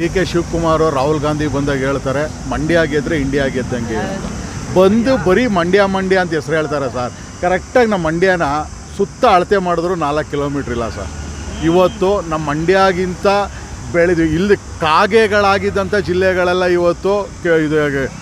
D K Shivakumar Rahul Gandhi ಬಂದಾಗ ಹೇಳ್ತಾರೆ, ಮಂಡ್ಯ ಗೆದ್ರೆ ಇಂಡಿಯಾ ಗೆದ್ದಂಗೆ. ಬಂದು ಬರೀ ಮಂಡ್ಯ ಮಂಡ್ಯ ಅಂತ ಹೆಸರು ಹೇಳ್ತಾರೆ ಸರ್. ಕರೆಕ್ಟಾಗಿ ನಮ್ಮ ಮಂಡ್ಯನ ಸುತ್ತ ಅಳತೆ ಮಾಡಿದ್ರು ನಾಲ್ಕು ಕಿಲೋಮೀಟ್ರ್ ಇಲ್ಲ ಸರ್. ಇವತ್ತು ನಮ್ಮ ಮಂಡ್ಯಗಿಂತ ಬೆಳೆದು ಇಲ್ಲಿ ಕಾಗೆಗಳಾಗಿದ್ದಂಥ ಜಿಲ್ಲೆಗಳೆಲ್ಲ ಇವತ್ತು ಇದು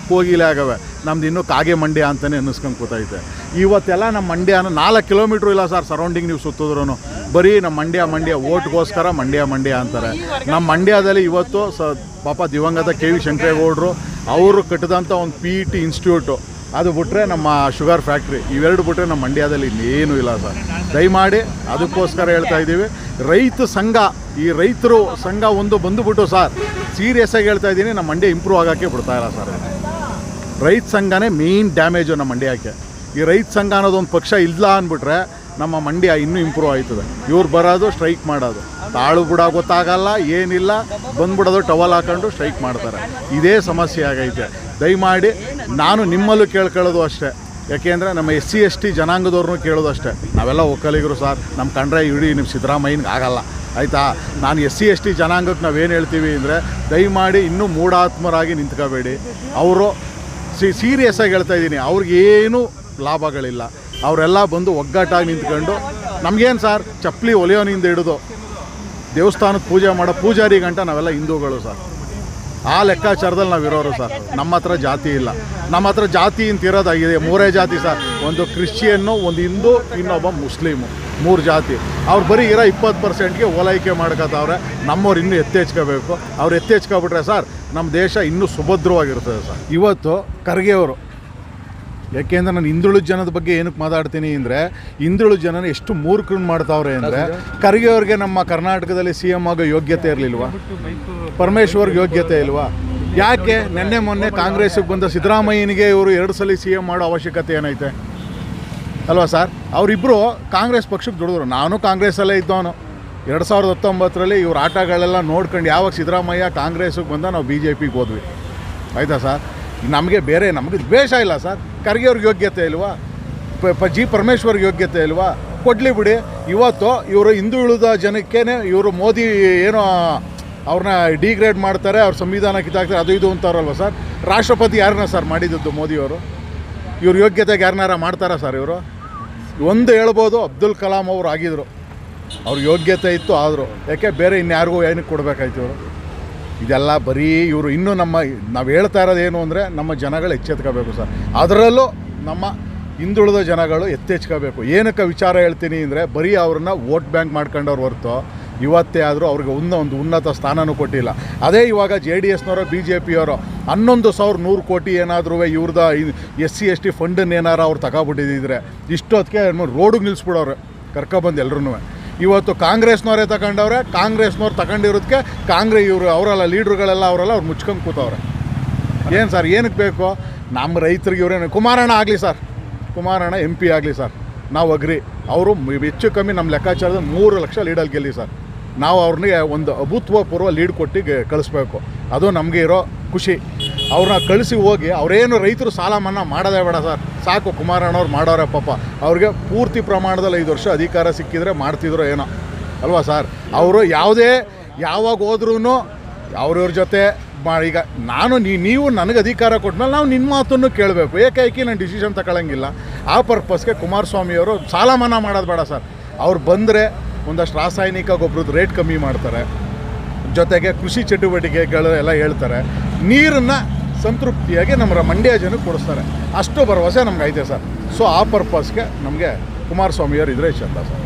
ಕೋಗಿಲೆ ಆಗವೆ. ನಮ್ದು ಇನ್ನೂ ಕಾಗೆ ಮಂಡ್ಯ ಅಂತಲೇ ಅನ್ನಿಸ್ಕೊಂಡು ಕೂತೈತೆ. ಇವತ್ತೆಲ್ಲ ನಮ್ಮ ಮಂಡ್ಯನ ನಾಲ್ಕು ಕಿಲೋಮೀಟ್ರ್ ಇಲ್ಲ ಸರ್ ಸರೌಂಡಿಂಗ್ ನೀವು ಸುತ್ತಿದ್ರು ಬರೀ ನಮ್ಮ ಮಂಡ್ಯ ಮಂಡ್ಯ, ಓಟ್ಗೋಸ್ಕರ ಮಂಡ್ಯ ಮಂಡ್ಯ ಅಂತಾರೆ. ನಮ್ಮ ಮಂಡ್ಯದಲ್ಲಿ ಇವತ್ತು ಸ, ಪಾಪ ದಿವಂಗತ ಕೆ ವಿ ಶಂಕರೇಗೌಡರು ಅವರು ಕಟ್ಟಿದಂಥ ಒಂದು ಪಿ ಟಿ ಇನ್ಸ್ಟಿಟ್ಯೂಟು ಅದು ಬಿಟ್ಟರೆ ನಮ್ಮ ಶುಗರ್ ಫ್ಯಾಕ್ಟ್ರಿ ಇವೆರಡು ಬಿಟ್ಟರೆ ನಮ್ಮ ಮಂಡ್ಯದಲ್ಲಿ ಇನ್ನೇನು ಇಲ್ಲ ಸರ್. ದಯಮಾಡಿ ಅದಕ್ಕೋಸ್ಕರ ಹೇಳ್ತಾ ಇದ್ದೀವಿ. ರೈತ ಸಂಘ, ಈ ರೈತರು ಸಂಘ ಒಂದು ಬಂದುಬಿಟ್ಟು ಸರ್ ಸೀರಿಯಸ್ ಆಗಿ ಹೇಳ್ತಾ ಇದ್ದೀನಿ, ನಮ್ಮ ಮಂಡ್ಯ ಇಂಪ್ರೂವ್ ಆಗೋಕ್ಕೆ ಬಿಡ್ತಾ ಇಲ್ಲ ಸರ್. ರೈತ ಸಂಘನೇ ಮೇಯ್ನ್ ಡ್ಯಾಮೇಜು ನಮ್ಮ ಮಂಡ್ಯಕ್ಕೆ. ಈ ರೈತ ಸಂಘ ಅನ್ನೋದೊಂದು ಪಕ್ಷ ಇಲ್ಲ ಅಂದ್ಬಿಟ್ರೆ ನಮ್ಮ ಮಂಡ್ಯ ಇನ್ನೂ ಇಂಪ್ರೂವ್ ಆಯ್ತದೆ. ಇವ್ರು ಬರೋದು, ಸ್ಟ್ರೈಕ್ ಮಾಡೋದು. ತಾಳು ಬುಡ ಗೊತ್ತಾಗಲ್ಲ, ಏನಿಲ್ಲ. ಬಂದ್ಬಿಡೋದು ಟವಲ್ ಹಾಕೊಂಡು ಸ್ಟ್ರೈಕ್ ಮಾಡ್ತಾರೆ. ಇದೇ ಸಮಸ್ಯೆ ಆಗೈತೆ. ದಯಮಾಡಿ ನಾನು ನಿಮ್ಮಲ್ಲೂ ಕೇಳ್ಕೊಳ್ಳೋದು ಅಷ್ಟೇ. ಯಾಕೆಂದರೆ ನಮ್ಮ ಎಸ್ ಸಿ, ಎಸ್ ಟಿ ಜನಾಂಗದವ್ರನ್ನೂ ಕೇಳೋದು ಅಷ್ಟೇ. ನಾವೆಲ್ಲ ಒಕ್ಕಲಿಗರು ಸರ್. ನಮ್ಮ ಕಂಡ್ರೆ ಇಡೀ ನಿಮ್ಮ ಸಿದ್ದರಾಮಯ್ಯನಿಗೆ ಆಗಲ್ಲ. ಆಯಿತಾ? ನಾನು ಎಸ್ ಸಿ, ಎಸ್ ಟಿ ಜನಾಂಗಕ್ಕೆ ನಾವೇನು ಹೇಳ್ತೀವಿ ಅಂದರೆ ದಯಮಾಡಿ ಇನ್ನೂ ಮೂಢಾತ್ಮರಾಗಿ ನಿಂತ್ಕೋಬೇಡಿ. ಅವರು ಸಿ ಸೀರಿಯಸ್ ಆಗಿ ಹೇಳ್ತಾ ಇದ್ದೀನಿ. ಅವ್ರಿಗೇನು ಲಾಭಗಳಿಲ್ಲ. ಅವರೆಲ್ಲ ಬಂದು ಒಗ್ಗಟ್ಟಾಗಿ ನಿಂತ್ಕೊಂಡು, ನಮಗೇನು ಸರ್? ಚಪ್ಪಲಿ ಒಲೆಯೋನಿಂದ ಹಿಡಿದು ದೇವಸ್ಥಾನದ ಪೂಜೆ ಮಾಡೋ ಪೂಜಾರಿ ಗಂಟ ನಾವೆಲ್ಲ ಹಿಂದೂಗಳು ಸರ್. ಆ ಲೆಕ್ಕಾಚಾರದಲ್ಲಿ ನಾವು ಇರೋರು ಸರ್. ನಮ್ಮ ಹತ್ರ ಜಾತಿ ಇಲ್ಲ. ನಮ್ಮ ಹತ್ರ ಜಾತಿ ಅಂತ ಇರೋದಾಗಿದೆ. ಮೂರೇ ಜಾತಿ ಸರ್. ಒಂದು ಕ್ರಿಶ್ಚಿಯನ್ನು, ಒಂದು ಹಿಂದೂ, ಇನ್ನೊಬ್ಬ ಮುಸ್ಲಿಮು. ಮೂರು ಜಾತಿ. ಅವ್ರು ಬರೀ ಇರೋ ಇಪ್ಪತ್ತು ಪರ್ಸೆಂಟ್ಗೆ ಓಲೈಕೆ ಮಾಡ್ಕೋತಾವ್ರೆ. ನಮ್ಮವ್ರು ಇನ್ನೂ ಎತ್ತೆಚ್ಕೋಬೇಕು. ಅವ್ರು ಎತ್ತೆಚ್ಕೊಬಿಟ್ರೆ ಸರ್, ನಮ್ಮ ದೇಶ ಇನ್ನೂ ಸುಭದ್ರವಾಗಿರ್ತದೆ ಸರ್. ಇವತ್ತು ಖರ್ಗೆಯವರು ಯಾಕೆಂದ್ರೆ ನಾನು ಹಿಂದುಳಿದ ಜನದ ಬಗ್ಗೆ ಏನಕ್ಕೆ ಮಾತಾಡ್ತೀನಿ ಅಂದರೆ ಹಿಂದುಳಿದ ಜನನ ಎಷ್ಟು ಮೂರ್ಖರು ಮಾಡ್ತಾವ್ರೆ ಅಂದರೆ ಖರ್ಗೆ ಅವ್ರಿಗೆ ನಮ್ಮ ಕರ್ನಾಟಕದಲ್ಲಿ ಸಿ ಎಂ ಆಗೋ ಯೋಗ್ಯತೆ ಇರಲಿಲ್ವಾ? ಪರಮೇಶ್ವರ್ಗೆ ಯೋಗ್ಯತೆ ಇಲ್ವಾ? ಯಾಕೆ? ನಿನ್ನೆ ಮೊನ್ನೆ ಕಾಂಗ್ರೆಸ್ಗೆ ಬಂದ ಸಿದ್ದರಾಮಯ್ಯನಿಗೆ ಇವರು ಎರಡು ಸಲ ಸಿ ಎಂ ಮಾಡೋ ಅವಶ್ಯಕತೆ ಏನೈತೆ? ಅಲ್ವಾ ಸರ್? ಅವರಿಬ್ಬರು ಕಾಂಗ್ರೆಸ್ ಪಕ್ಷಕ್ಕೆ ದುಡಿದ್ರು. ನಾನು ಕಾಂಗ್ರೆಸ್ಸಲ್ಲೇ ಇದ್ದವನು. ಎರಡು ಸಾವಿರದ ಹತ್ತೊಂಬತ್ತರಲ್ಲಿ ಇವ್ರ ಆಟಗಳೆಲ್ಲ ನೋಡ್ಕೊಂಡು ಯಾವಾಗ ಸಿದ್ದರಾಮಯ್ಯ ಕಾಂಗ್ರೆಸ್ಗೆ ಬಂದ ನಾವು ಬಿ ಜೆ ಪಿಗೆ ಹೋದ್ವಿ. ಆಯಿತಾ ಸರ್? ನಮಗೆ ಬೇರೆ, ನಮಗೆ ದ್ವೇಷ ಇಲ್ಲ ಸರ್. ಖರ್ಗೆ ಅವ್ರಿಗೆ ಯೋಗ್ಯತೆ ಇಲ್ವಾ? ಪ ಪ, ಜಿ ಪರಮೇಶ್ವರ್ಗೆ ಯೋಗ್ಯತೆ ಇಲ್ವಾ? ಕೊಡಲಿ ಬಿಡಿ. ಇವತ್ತು ಇವರು ಹಿಂದುಳಿದ ಜನಕ್ಕೇನೆ ಇವರು ಮೋದಿ ಏನೋ ಅವ್ರನ್ನ ಡಿಗ್ರೇಡ್ ಮಾಡ್ತಾರೆ, ಅವ್ರ ಸಂವಿಧಾನ ಕಿತ್ತಾಕ್ತಾರೆ ಅದು ಇದು ಅಂತಾರಲ್ವ ಸರ್? ರಾಷ್ಟ್ರಪತಿ ಯಾರನ್ನ ಸರ್ ಮಾಡಿದ್ದು ಮೋದಿಯವರು ಇವ್ರ ಯೋಗ್ಯತೆಗೆ ಯಾರನ್ನಾರ ಮಾಡ್ತಾರಾ ಸರ್ ಇವರು? ಒಂದು ಹೇಳ್ಬೋದು, ಅಬ್ದುಲ್ ಕಲಾಂ ಅವರು ಆಗಿದ್ರು. ಅವ್ರ ಯೋಗ್ಯತೆ ಇತ್ತು ಆದರು. ಯಾಕೆ, ಬೇರೆ ಇನ್ಯಾರಿಗೂ ಏನಕ್ಕೆ ಕೊಡಬೇಕಾಯ್ತು ಇವರು? ಇದೆಲ್ಲ ಬರೀ ಇವರು ಇನ್ನೂ ನಮ್ಮ ನಾವು ಹೇಳ್ತಾ ಇರೋದು ಏನು ಅಂದರೆ ನಮ್ಮ ಜನಗಳು ಎಚ್ಚೆತ್ಕೋಬೇಕು ಸರ್. ಅದರಲ್ಲೂ ನಮ್ಮ ಹಿಂದುಳಿದ ಜನಗಳು ಎತ್ತೆಚ್ಕೋಬೇಕು. ಏನಕ್ಕೆ ವಿಚಾರ ಹೇಳ್ತೀನಿ ಅಂದರೆ ಬರೀ ಅವ್ರನ್ನ ವೋಟ್ ಬ್ಯಾಂಕ್ ಮಾಡ್ಕೊಂಡವ್ರು ಹೊರತು ಇವತ್ತೇ ಆದರೂ ಅವ್ರಿಗೆ ಉನ್ನ ಒಂದು ಉನ್ನತ ಸ್ಥಾನನೂ ಕೊಟ್ಟಿಲ್ಲ. ಅದೇ ಇವಾಗ ಜೆ ಡಿ ಎಸ್ನವರು, ಬಿ ಜೆ ಪಿಯವರು ಹನ್ನೊಂದು ಸಾವಿರ ನೂರು ಕೋಟಿ ಏನಾದರೂ ಇವ್ರದ ಎಸ್ ಸಿ ಎಸ್ ಟಿ ಫಂಡನ್ನು ಏನಾರು ಅವ್ರು ತಗೊಬಿಟ್ಟಿದ್ದಿದ್ರೆ ಇಷ್ಟೊತ್ತಿಗೆ ರೋಡಿಗೆ ನಿಲ್ಲಿಸ್ಬಿಡೋರು ಕರ್ಕೊಬಂದು ಎಲ್ರೂ ಇವತ್ತು ಕಾಂಗ್ರೆಸ್ನವರೇ ತಗೊಂಡವ್ರೆ, ಕಾಂಗ್ರೆಸ್ನವ್ರು ತಗೊಂಡಿರೋದಕ್ಕೆ ಕಾಂಗ್ರೆಸ್ ಇವರು, ಅವರೆಲ್ಲ, ಲೀಡ್ರುಗಳೆಲ್ಲ ಅವರೆಲ್ಲ, ಅವ್ರು ಮುಚ್ಕೊಂಡು ಕೂತವ್ರೆ. ಏನು ಸರ್ ಏನಕ್ಕೆ ಬೇಕು? ನಮ್ಮ ರೈತರಿಗೆ ಇವರೇನು ಕುಮಾರಣ್ಣ ಆಗಲಿ ಸರ್. ಕುಮಾರಣ್ಣ ಎಂ ಪಿ ಆಗಲಿ ಸರ್. ನಾವು ಅಗ್ರಿ. ಅವರು ಹೆಚ್ಚು ಕಮ್ಮಿ ನಮ್ಮ ಲೆಕ್ಕಾಚಾರದ ಮೂರು ಲಕ್ಷ ಲೀಡಲ್ಲಿ ಗೆಲ್ಲಿ ಸರ್. ನಾವು ಅವ್ರಿಗೆ ಒಂದು ಅಭೂತಪೂರ್ವ ಲೀಡ್ ಕೊಟ್ಟಿಗೆ ಕಳಿಸ್ಬೇಕು. ಅದು ನಮಗೆ ಇರೋ ಖುಷಿ. ಅವ್ರನ್ನ ಕಳಿಸಿ ಹೋಗಿ ಅವರೇನು ರೈತರು ಸಾಲ ಮನ್ನಾ ಮಾಡೋದೇ ಬೇಡ ಸರ್. ಸಾಕು, ಕುಮಾರಣ್ಣವ್ರು ಮಾಡೋರೆ ಪಾಪ. ಅವ್ರಿಗೆ ಪೂರ್ತಿ ಪ್ರಮಾಣದಲ್ಲಿ ಐದು ವರ್ಷ ಅಧಿಕಾರ ಸಿಕ್ಕಿದ್ರೆ ಮಾಡ್ತಿದ್ರು ಏನೋ. ಅಲ್ವಾ ಸರ್? ಅವರು ಯಾವುದೇ, ಯಾವಾಗ ಹೋದ್ರೂ ಅವ್ರವ್ರ ಜೊತೆ ಮಾ, ಈಗ ನಾನು ನೀವು ನನಗೆ ಅಧಿಕಾರ ಕೊಟ್ಮೇಲೆ ನಾವು ನಿಮ್ಮ ಮಾತನ್ನು ಕೇಳಬೇಕು. ಏಕಾಏಕಿ ನಾನು ಡಿಸಿಷನ್ ತಗೊಳ್ಳಂಗಿಲ್ಲ ಆ ಪರ್ಪಸ್ಗೆ ಕುಮಾರಸ್ವಾಮಿಯವರು ಸಾಲ ಮನ್ನಾ ಮಾಡೋದು ಬೇಡ ಸರ್. ಅವ್ರು ಬಂದರೆ ಒಂದಷ್ಟು ರಾಸಾಯನಿಕ ಗೊಬ್ಬರದ ರೇಟ್ ಕಮ್ಮಿ ಮಾಡ್ತಾರೆ. ಜೊತೆಗೆ ಕೃಷಿ ಚಟುವಟಿಕೆಗಳು ಎಲ್ಲ ಹೇಳ್ತಾರೆ. ನೀರನ್ನು ಸಂತೃಪ್ತಿಯಾಗಿ ನಮ್ಮ ಮಂಡ್ಯ ಜನಕ್ಕೆ ಕೊಡಿಸ್ತಾರೆ. ಅಷ್ಟು ಭರವಸೆ ನಮ್ಗೆ ಐತೆ ಸರ್. ಸೊ ಆ ಪರ್ಪಸ್ಗೆ ನಮಗೆ ಕುಮಾರಸ್ವಾಮಿಯವರು ಇದ್ರೆ ಚಂದ ಸರ್.